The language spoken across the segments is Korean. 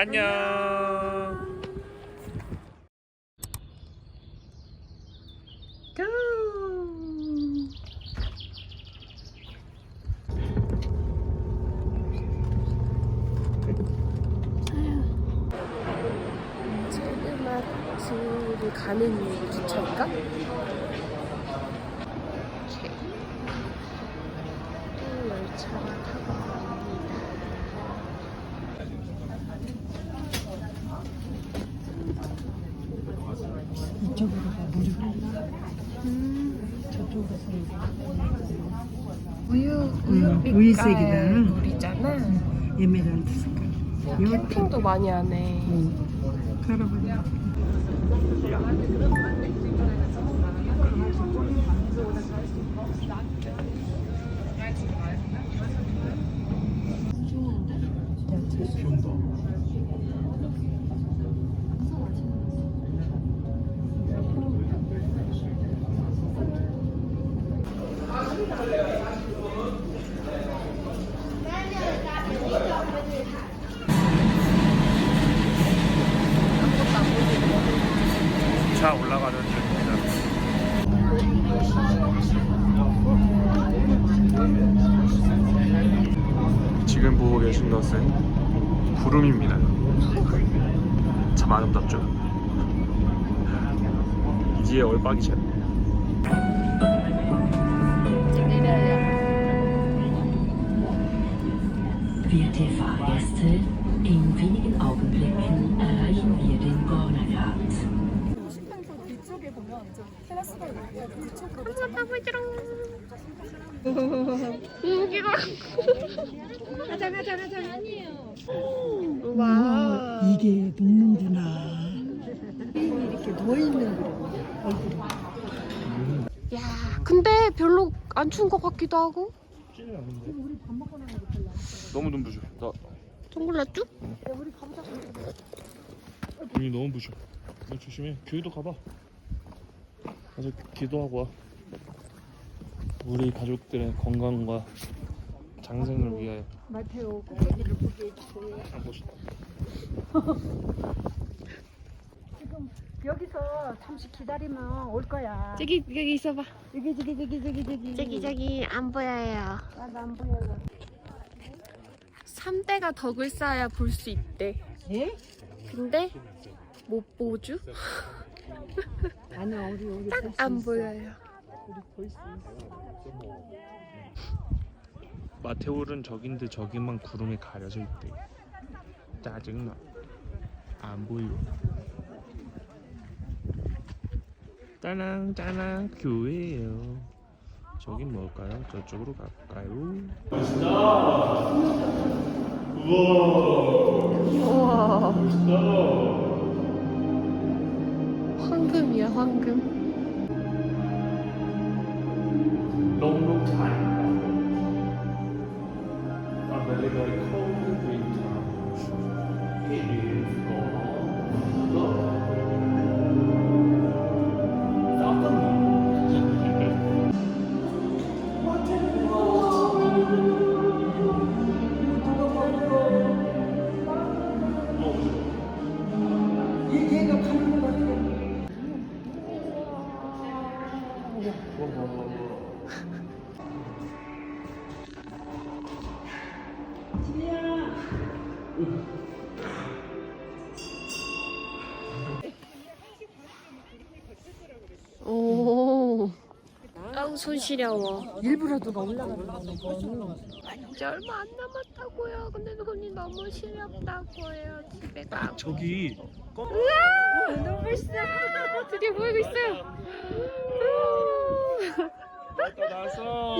안녕. 체르마트를 가는 기차인가? 또 열차가 타고 갑니다. 이쪽으로 가 물이 흘러 저쪽으로 우유 우유 우유 음, 우유색이다. 물이잖아. 에메랄드 색깔 캠핑도 많이 하네. 응. 걸어보자 차 지금 보고 계신 것은 구름입니다. 참 아름답죠? 이제 wir den Gornergrat. 여기가 와. 이게 녹는구나 이렇게 누워 있는 거라고 얼굴이 야, 근데 별로 안 추운 것 같기도 하고. 너무 눈부셔. 나 동글라쭈? 눈이 너무 부셔. 너 조심해. 교회도 가봐. 가서 기도하고 와. 우리 가족들의 건강과 장생을 위하여. 마테오 꼭대기를 보게 해주세요 아, 멋있다. 지금 여기서 잠시 기다리면 올 거야 저기 여기 있어봐. 저기 저기 저기 저기 저기 저기 저기 안 보여요. 나안 보여 3대가 덕을 쌓아야 볼 수 있대. 예? 근데 못 보주? 아니야 우리 우리 딱 볼수 안 있어. 보여요. 우리 볼 수 있어 마테올은 저긴데 저기만 구름에 가려져 있대. 짜증나. 안 보여. 짜랑 짜랑 교회예요. 저긴 뭘까요? 저쪽으로 갈까요? 우와. 황금이야 황금. 손 시려워. 일부러 누가 올라가는 거는 이제 얼마 안 남았다고요. 근데 손이 너무 시렵다고요. 집에 가. 저기 우와! 너무 멋있어. 드디어 보이고 있어요. 나왔어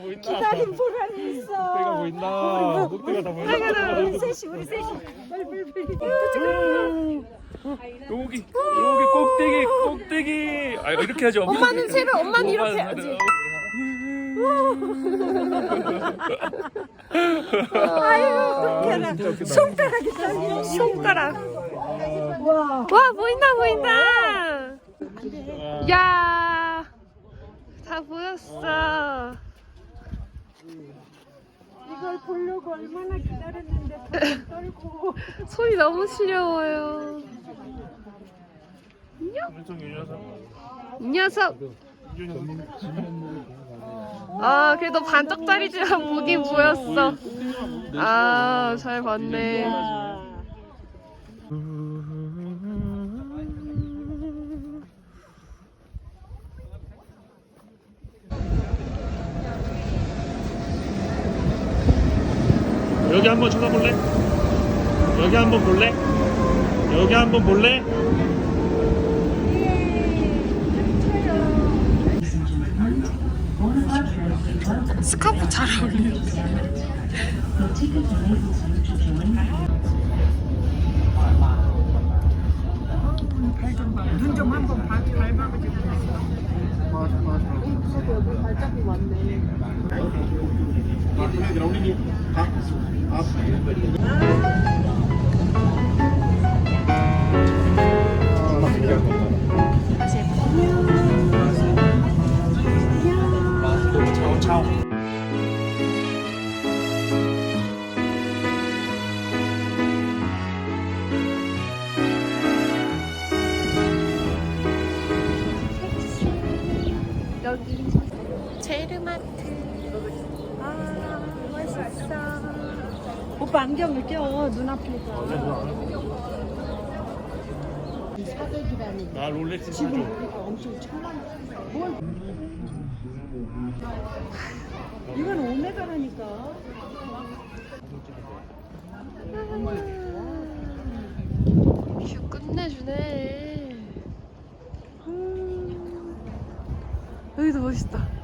보인다 기다린 보람이 있어 보인다 다 보인다 우리 셋이 우리 셋이 빨리 빨리 빨리 여기 여기 꼭대기 꼭대기 아 이렇게 하지 엄마는 세로, 엄마는 이렇게 엄마는 아이고 손가락이 떨려 손가락. 와와 보인다 보인다. 야. 다 보였어. 이걸 보려고 얼마나 기다렸는데 덜 떨고 손이 너무 시려워요. 이 녀석. 이 녀석. 아, 그래도 반짝짜리지만 보긴 보였어. 아, 잘 봤네. 여기 한번 쳐다볼래? 여기 한번 볼래? 여기 한번 볼래? 스카프 잘 어울려. 눈좀 한번 밟아보지 여기 아, 멋있어. 오빠 안경을 껴 눈앞에서 나 롤렉스 사줘. 이건 오메가라니까 뷰 끝내주네. 음. 여기도 멋있다.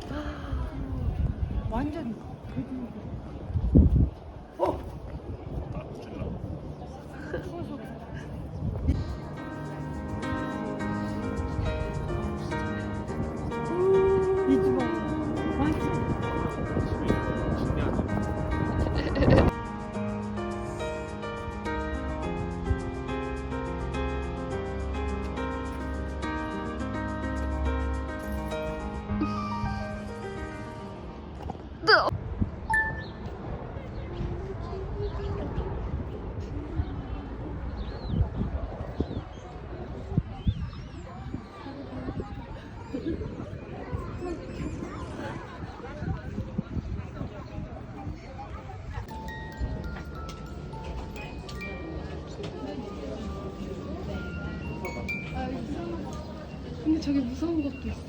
근데 저기 무서운 것도 있어.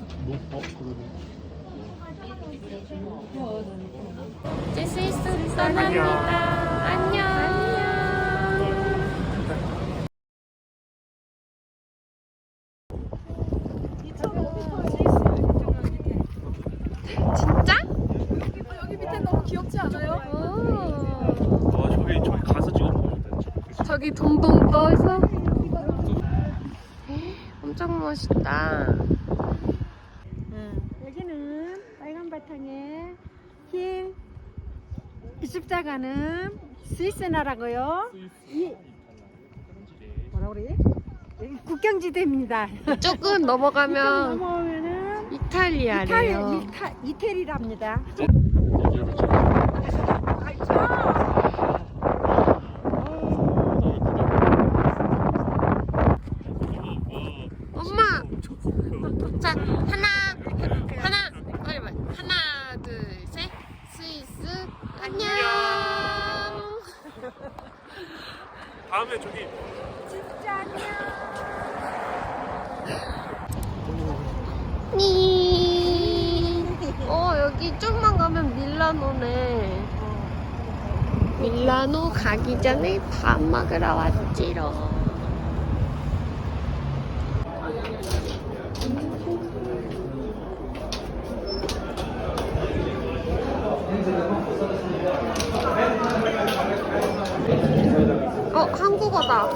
어, 그러네. 이제 스위스로 떠납니다. 안녕. 진짜? 여기 밑에 너무 귀엽지 않아요? 어, 저기 저기 가서 찍어 먹으면 돼. 저기 동동 떠서 엄청 멋있다. 응. 여기는 빨간 바탕에 흰 십자가는 스위스 나라고요. 이 뭐라 그래? 여기 국경지대입니다. 조금 넘어가면 넘어오면은 이탈리아래요. 이탈 이탈 이태리랍니다. 엄마. 자 하나 하나 빨리 빨리 하나 둘 셋. 스위스 안녕. 다음에 저기 니. 어 여기 좀만 가면 밀라노네. 밀라노 가기 전에 밥 먹으러 왔지롱. 한국어다.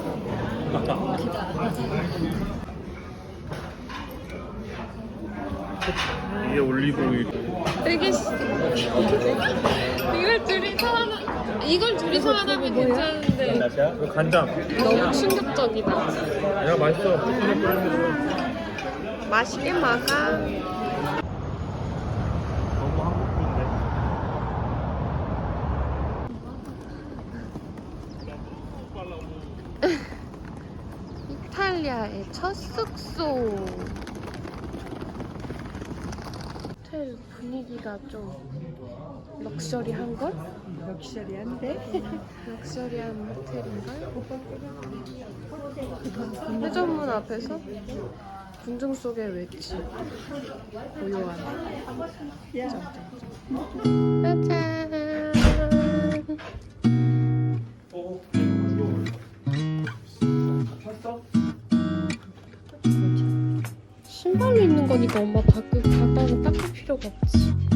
위에 올리브 되게 시... 이걸 둘이서 하나 이걸 둘이서 하나면 괜찮은데 이거 간장. 너무 충격적이다. 야 맛있어. 맛있게 먹어. 너무 한국인데. 오스트레일리아의 첫 숙소. 호텔 분위기가 좀 럭셔리한 걸? 럭셔리한데? 럭셔리한 호텔인걸? 회전문 앞에서 군중 속의 외치 고요한 짜잔 있는 거니까 엄마 바꾸 바닥은 그, 닦을 필요가 없지.